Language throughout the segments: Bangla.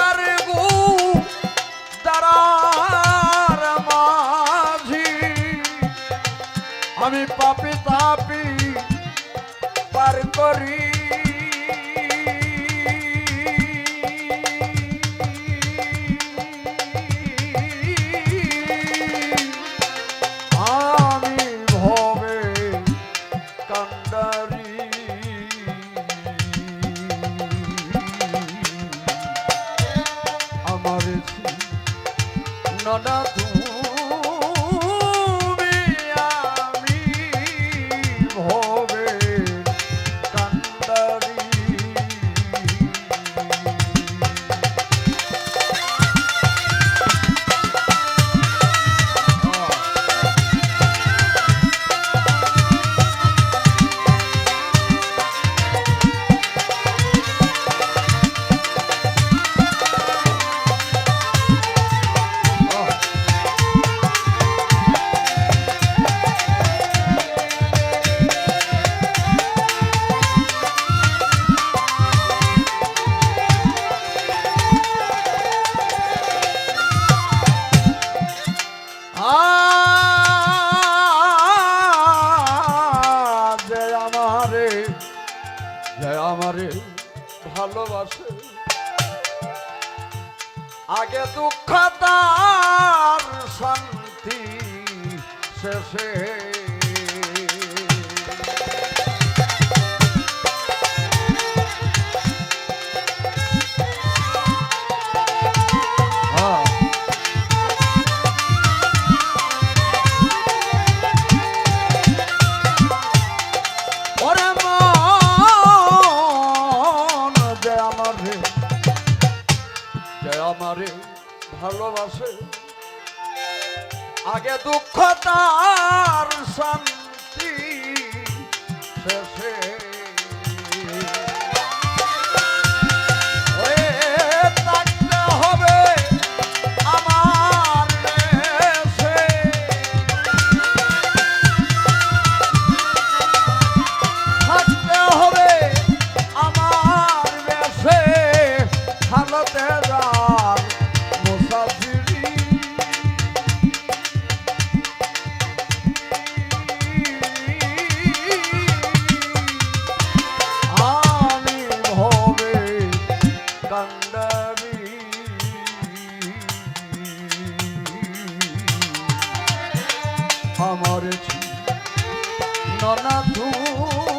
আর বউ দাঁড়া আমারে ভালোবাসে। আগে দুঃখ তার শান্তি শেষে দুঃখ তার শান্তি শেষ মরছি ননা ধূপ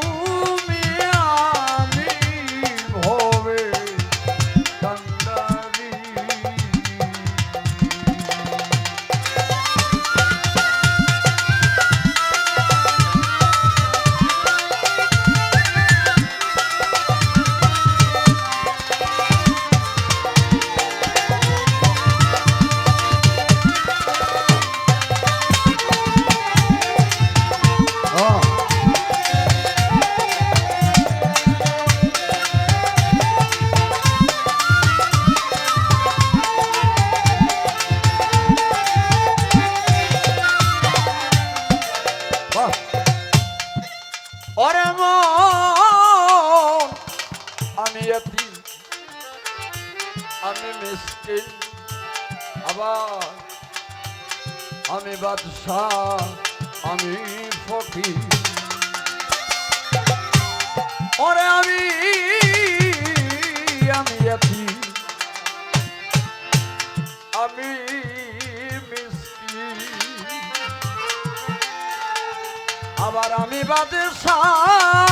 আমি বাদশাহ আমি ফকির। ওরে আমি আমি আছি আমি আবার আমি বাদশাহ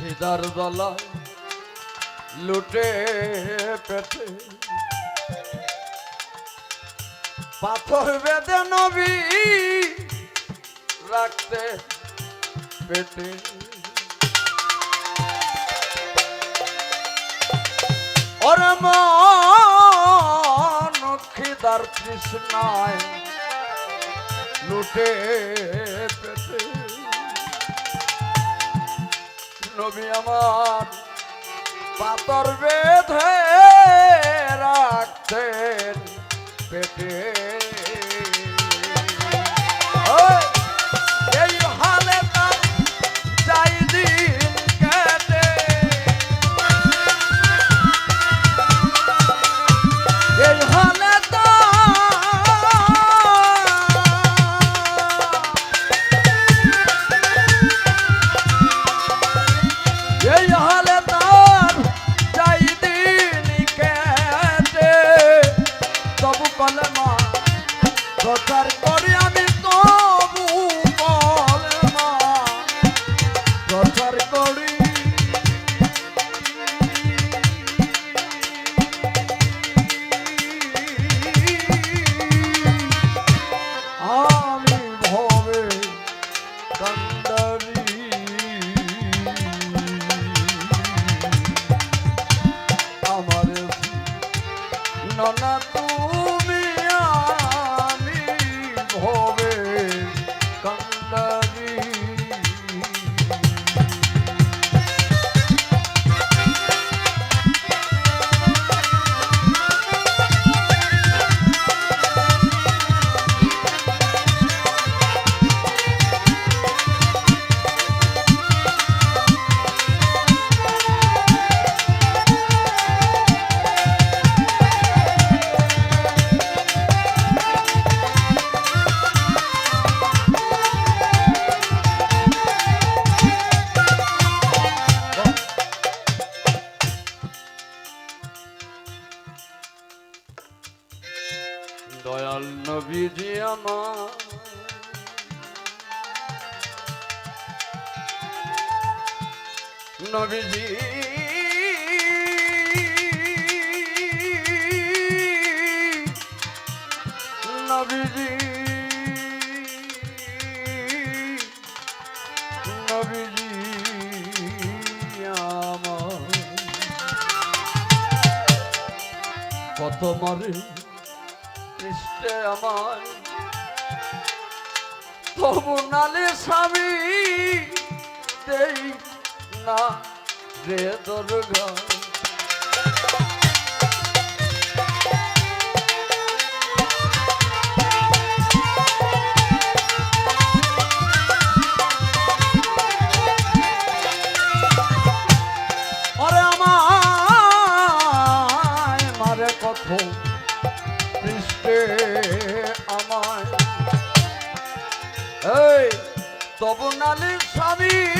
খিদার দলায় লুটে পেটে। পাথর বেদে নবী রাখতে পেটে। ওরে খিদার কৃষ্ণায় লুটে পেটে। নবী আমার পাতর বেঁধে রাখতেন পেটে নবীজি। নবীজি। নবীজি আমার। কত মারে পৃষ্ঠে আমার তবু নালে স্বামী দেই না রে দুর্গা। তবু নালি স্বামী